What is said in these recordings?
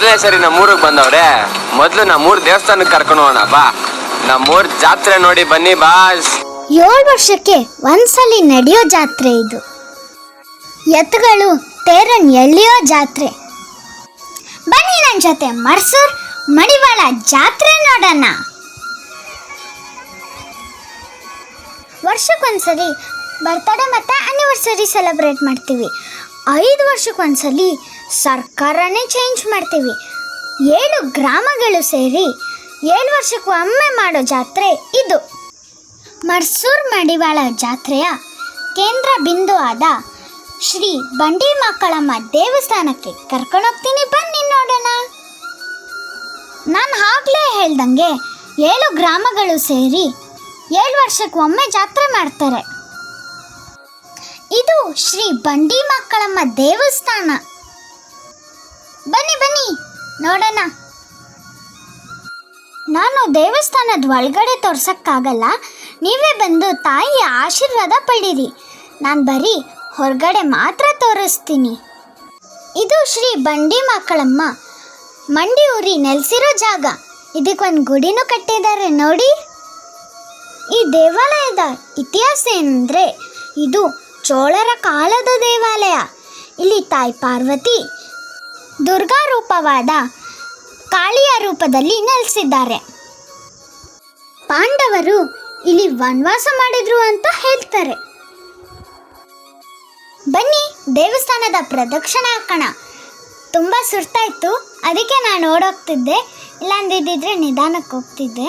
ಮೊದಲನೇ ಸರಿ ನಮ್ಮೂರಿಗೆ ಬಂದವ್ರೆ, ಮೊದಲು ನಮ್ಮೂರ್ ದೇವಸ್ಥಾನಕ್ಕೆ ಕರ್ಕೊಂಡು ಹೋಗೋಣ, ಬಾ. ನಮ್ಮೂರ್ ಜಾತ್ರೆ ನೋಡಿ ಬನ್ನಿ, ಬಾ. ಏಳು ವರ್ಷಕ್ಕೆ ಒಂದ್ಸಲಿ ನಡೆಯೋ ಜಾತ್ರೆ ಇದು. ಎತ್ತುಗಳು ತೇರನ್ ಎಳೆಯೋ ಜಾತ್ರೆ. ಬನ್ನಿ ನನ್ನ ಜೊತೆ ಮರ್ಸೂರ್ ಮಡಿವಾಳ ಜಾತ್ರೆ ನೋಡೋಣ. ವರ್ಷಕ್ಕೊಂದ್ಸಲಿ ಬರ್ತಡೇ ಮತ್ತು ಆನಿವರ್ಸರಿ ಸೆಲೆಬ್ರೇಟ್ ಮಾಡ್ತೀವಿ. ಐದು ವರ್ಷಕ್ಕೊಂದ್ಸಲಿ ಸರ್ಕಾರನೇ ಚೇಂಜ್ ಮಾಡ್ತೀವಿ. ಏಳು ಗ್ರಾಮಗಳು ಸೇರಿ ಏಳು ವರ್ಷಕ್ಕೂ ಒಮ್ಮೆ ಮಾಡೋ ಜಾತ್ರೆ ಇದು. ಮರ್ಸೂರ್ ಮಡಿವಾಳ ಜಾತ್ರೆಯ ಕೇಂದ್ರ ಬಿಂದು ಆದ ಶ್ರೀ ಬಂಡಿ ಮಕ್ಕಳಮ್ಮ ದೇವಸ್ಥಾನಕ್ಕೆ ಕರ್ಕೊಂಡೋಗ್ತೀನಿ ಬನ್ನಿ ನೋಡೋಣ. ನಾನು ಆಗ್ಲೇ ಹೇಳ್ದಂಗೆ ಏಳು ಗ್ರಾಮಗಳು ಸೇರಿ ಏಳು ವರ್ಷಕ್ಕೆ ಒಮ್ಮೆ ಜಾತ್ರೆ ಮಾಡ್ತಾರೆ. ಇದು ಶ್ರೀ ಬಂಡಿ ಮಕ್ಕಳಮ್ಮ ದೇವಸ್ಥಾನ. ಬನ್ನಿ ಬನ್ನಿ. ನೋಡೋಣ. ನಾನು ದೇವಸ್ಥಾನದ ಒಳಗಡೆ ತೋರ್ಸೋಕ್ಕಾಗಲ್ಲ. ನೀವೇ ಬಂದು ತಾಯಿಯ ಆಶೀರ್ವಾದ ಪಡೀರಿ. ನಾನು ಬರೀ ಹೊರಗಡೆ ಮಾತ್ರ ತೋರಿಸ್ತೀನಿ. ಇದು ಶ್ರೀ ಬಂಡಿ ಮಕ್ಕಳಮ್ಮ ಮಂಡಿ ಊರಿ ನೆಲೆಸಿರೋ ಜಾಗ. ಇದಕ್ಕೊಂದು ಗುಡಿನೂ ಕಟ್ಟಿದ್ದಾರೆ ನೋಡಿ. ಈ ದೇವಾಲಯದ ಇತಿಹಾಸ ಏನಂದರೆ, ಇದು ಚೋಳರ ಕಾಲದ ದೇವಾಲಯ. ಇಲ್ಲಿ ತಾಯಿ ಪಾರ್ವತಿ ದುರ್ಗಾ ರೂಪವಾದ ಕಾಳಿಯ ರೂಪದಲ್ಲಿ ನೆಲೆಸಿದ್ದಾರೆ. ಪಾಂಡವರು ಇಲ್ಲಿ ವನವಾಸ ಮಾಡಿದ್ರು ಅಂತ ಹೇಳ್ತಾರೆ. ಬನ್ನಿ, ದೇವಸ್ಥಾನದ ಪ್ರದಕ್ಷಿಣೆ ಹಾಕೋಣ. ತುಂಬ ಸುರ್ತಾಯಿತ್ತು ಅದಕ್ಕೆ ನಾನು ಓಡೋಗ್ತಿದ್ದೆ. ಇಲ್ಲಾಂದಿದ್ದಿದ್ರೆ ನಿಧಾನಕ್ಕೆ ಹೋಗ್ತಿದ್ದೆ.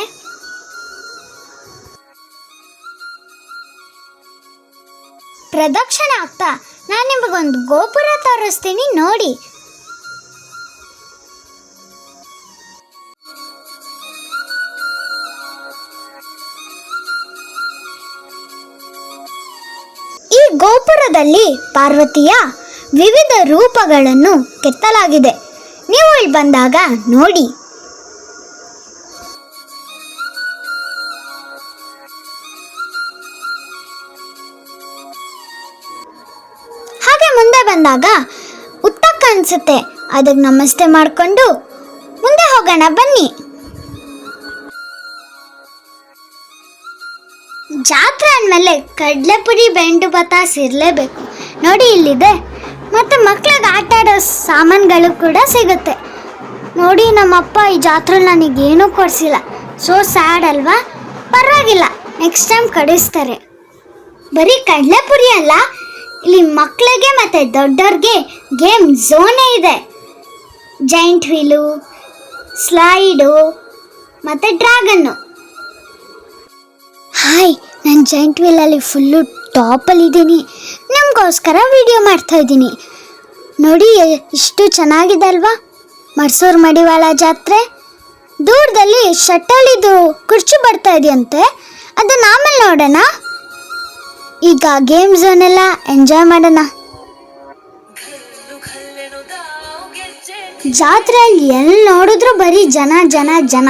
ಪ್ರದಕ್ಷಿಣೆ ಆಗ್ತಾ ನಾನು ನಿಮಗೊಂದು ಗೋಪುರ ತೋರಿಸ್ತೀನಿ ನೋಡಿ. ಗೋಪುರದಲ್ಲಿ ಪಾರ್ವತಿಯ ವಿವಿಧ ರೂಪಗಳನ್ನು ಕೆತ್ತಲಾಗಿದೆ. ನೀವು ಇಲ್ಲಿ ಬಂದಾಗ ನೋಡಿ. ಹಾಗೆ ಮುಂದೆ ಬಂದಾಗ ಉತ್ತಕ್ಕ ಅನಿಸುತ್ತೆ ಅದಕ್ಕೆ ನಮಸ್ತೆ ಮಾಡಿಕೊಂಡು ಮುಂದೆ ಹೋಗೋಣ ಬನ್ನಿ. ಜಾತ್ರೆ ಅಂದಮೇಲೆ ಕಡಲೆಪುರಿ, ಬೆಂಡು ಬತಾಸ್ ಇರಲೇಬೇಕು ನೋಡಿ ಇಲ್ಲಿದೆ. ಮತ್ತು ಮಕ್ಳಿಗೆ ಆಟ ಆಡೋ ಸಾಮಾನುಗಳು ಕೂಡ ಸಿಗುತ್ತೆ. ನೋಡಿ ನಮ್ಮಪ್ಪ ಈ ಜಾತ್ರೆ ನನಗೇನೂ ಕೊಡಿಸಿಲ್ಲ. ಸೊ ಸ್ಯಾಡ್ ಅಲ್ವಾ? ಪರವಾಗಿಲ್ಲ. ನೆಕ್ಸ್ಟ್ ಟೈಮ್ ಕಡಿಸ್ತಾರೆ. ಬರೀ ಕಡಲೆಪುರಿ ಅಲ್ಲ, ಇಲ್ಲಿ ಮಕ್ಕಳಿಗೆ ಮತ್ತು ದೊಡ್ಡವ್ರಿಗೆ ಗೇಮ್ ಝೋನೇ ಇದೆ. ಜೈಂಟ್ ವೀಲು ಸ್ಲೈಡು ಮತ್ತು ಡ್ರ್ಯಾಗನ್ನು. ಹಾಯ್ ನಾನು ಜಾಯಿಂಟ್ ವೀಲಲ್ಲಿ ಫುಲ್ಲು ಟಾಪಲ್ಲಿದ್ದೀನಿ ನಮಗೋಸ್ಕರ ವಿಡಿಯೋ ಮಾಡ್ತಾ ಇದ್ದೀನಿ. ನೋಡಿ, ಇಷ್ಟು ಚೆನ್ನಾಗಿದೆ ಅಲ್ವಾ ಮರ್ಸೂರು ಮಡಿವಾಳ ಜಾತ್ರೆ? ದೂರದಲ್ಲಿ ಶಟ್ಟಲಿದು ಕುರ್ಚಿ ಬರ್ತಾ ಇದೆಯಂತೆ. ಅದನ್ನ ಆಮೇಲೆ ನೋಡೋಣ. ಈಗ ಗೇಮ್ ಝೋನೆಲ್ಲ ಎಂಜಾಯ್ ಮಾಡೋಣ. ಜಾತ್ರೆಯಲ್ಲಿ ಎಲ್ಲಿ ನೋಡಿದ್ರು ಬರೀ ಜನ ಜನ ಜನ.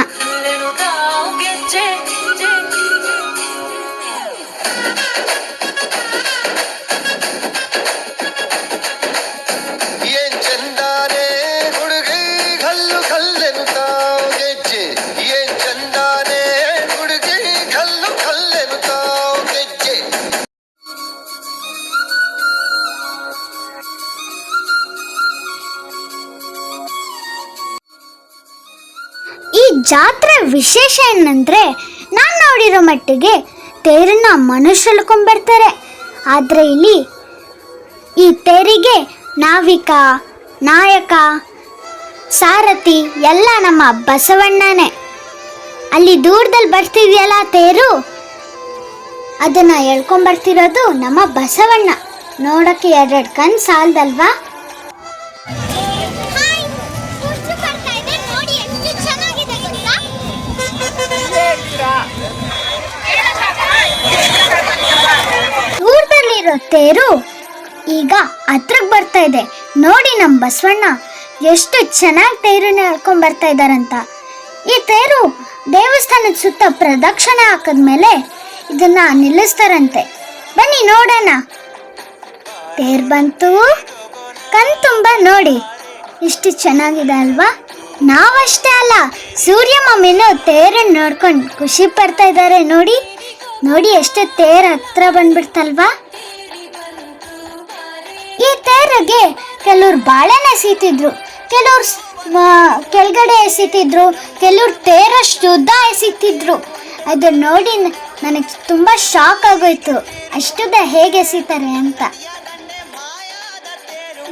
ಈ ಜಾತ್ರೆ ವಿಶೇಷ ಏನಂದ್ರೆ ನಾನು ನೋಡಿರೋ ಮಟ್ಟಿಗೆ ತೇರನ್ನ ಮನುಷ್ಯರು ಬರ್ತಾರೆ ಆದರೆ ಇಲ್ಲಿ ಈ ತೇರಿಗೆ ನಾವಿಕ, ನಾಯಕ ಸಾರಥಿ, ಎಲ್ಲ ನಮ್ಮ ಬಸವಣ್ಣನೇ. ಅಲ್ಲಿ ದೂರದಲ್ಲಿ ಬರ್ತಿದೆಯಲ್ಲ ತೇರು? ಅದನ್ನ ಎಳ್ಕೊಂಬರ್ತಿರೋದು ನಮ್ಮ ಬಸವಣ್ಣ. ನೋಡಕ್ಕೆ ಎರಡೆರಡು ಕಣ್ ಸಾಲದಲ್ವಾ? ದೂರದಲ್ಲಿರೋ ತೇರು ಈಗ ಹತ್ರಕ್ಕೆ ಬರ್ತಾ ಇದೆ. ನೋಡಿ ನಮ್ಮ ಬಸವಣ್ಣ. ಎಷ್ಟು ಚೆನ್ನಾಗಿ ತೇರನ್ನ ಎಳ್ಕೊಂಡ್ ಬರ್ತಾ ಇದಾರಂತ ಈ ತೇರು ದೇವಸ್ಥಾನದ ಸುತ್ತ ಪ್ರದಕ್ಷಿಣೆ ಹಾಕಿದ್ಮೇಲೆ ಇದನ್ನ ನಿಲ್ಲಿಸ್ತಾರಂತೆ. ಬನ್ನಿ ನೋಡೋಣ. ತೇರ್ ಬಂತು. ಕಣ್ ತುಂಬ ನೋಡಿ. ಇಷ್ಟು ಚೆನ್ನಾಗಿದೆ ಅಲ್ವಾ? ನಾವಷ್ಟೇ ಅಲ್ಲ, ಸೂರ್ಯ ಮಮ್ಮಿನೂ ತೇರನ್ನು ನೋಡ್ಕೊಂಡು ಖುಷಿ ಪಡ್ತಾ ಇದ್ದಾರೆ ನೋಡಿ. ನೋಡಿ ಎಷ್ಟು ತೇರ್ ಹತ್ರ ಬಂದ್ಬಿಡ್ತಲ್ವಾ? ಈ ತೇರಿಗೆ ಕೆಲವ್ರು ಬಾಳೆನ ಎಸಿತಿದ್ರು ಕೆಲವ್ರು ಕೆಳಗಡೆ ಎಸಿತಿದ್ರು, ಕೆಲವ್ರು ತೇರಷ್ಟು ಉದ್ದ ಎಸಿತಿದ್ರು. ಅದು ನೋಡಿ ನನಗೆ ತುಂಬ ಶಾಕ್ ಆಗೋಯ್ತು. ಅಷ್ಟುದ ಹೇಗೆ ಎಸಿತಾರೆ ಅಂತ.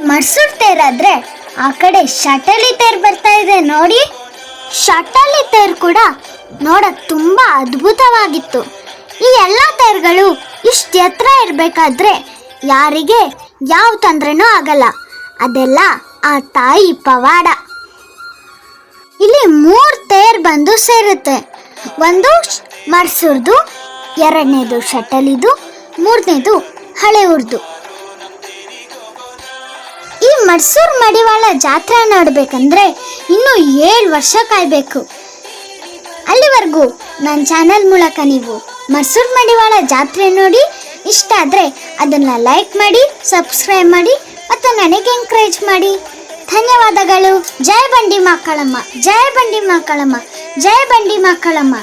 ಮರ್ಸೂರ್ ತೇರಾದ್ರೆ ಆ ಕಡೆ ಶಟಲಿ ತೇರ್ ಬರ್ತಾ ಇದೆ ನೋಡಿ. ಶಟಲಿ ತೇರ್ ಕೂಡ ನೋಡಕ್ ತುಂಬ ಅದ್ಭುತವಾಗಿತ್ತು. ಈ ಎಲ್ಲ ತೇರ್ಗಳು ಇಷ್ಟು ಎತ್ತರ ಇರಬೇಕಾದ್ರೆ ಯಾರಿಗೆ ಯಾವ ತೊಂದ್ರೆನೂ ಆಗಲ್ಲ. ಅದೆಲ್ಲ ಆ ತಾಯಿ ಪವಾಡ. ಇಲ್ಲಿ ಮೂರು ತೇರ್ ಬಂದು ಸೇರುತ್ತೆ. ಒಂದು ಮರ್ಸೂರ್ದು, ಎರಡನೇದು ಶಟಲಿದು, ಮೂರನೇದು ಹಳೆ ಉರ್ದು ಈ ಮಡ್ಸೂರ್ ಮಡಿವಾಳ ಜಾತ್ರೆ ನೋಡ್ಬೇಕಂದ್ರೆ ಇನ್ನು ಏಳು ವರ್ಷ ಕಾಯ್ಬೇಕು. ಅಲ್ಲಿವರೆಗೂ ನನ್ನ ಚಾನೆಲ್ ಮೂಲಕ ನೀವು ಮರ್ಸೂರ್ ಮಡಿವಾಳ ಜಾತ್ರೆ ನೋಡಿ ಇಷ್ಟ ಆದರೆ ಅದನ್ನು ಲೈಕ್ ಮಾಡಿ, ಸಬ್ಸ್ಕ್ರೈಬ್ ಮಾಡಿ ನನಗೆ ಎನ್ಕರೇಜ್ ಮಾಡಿ. ಧನ್ಯವಾದಗಳು. ಜಯ ಬಂಡಿ ಮಕ್ಕಳಮ್ಮ. ಜಯ ಬಂಡಿ ಮಕ್ಕಳಮ್ಮ. ಜಯ ಬಂಡಿ ಮಕ್ಕಳಮ್ಮ.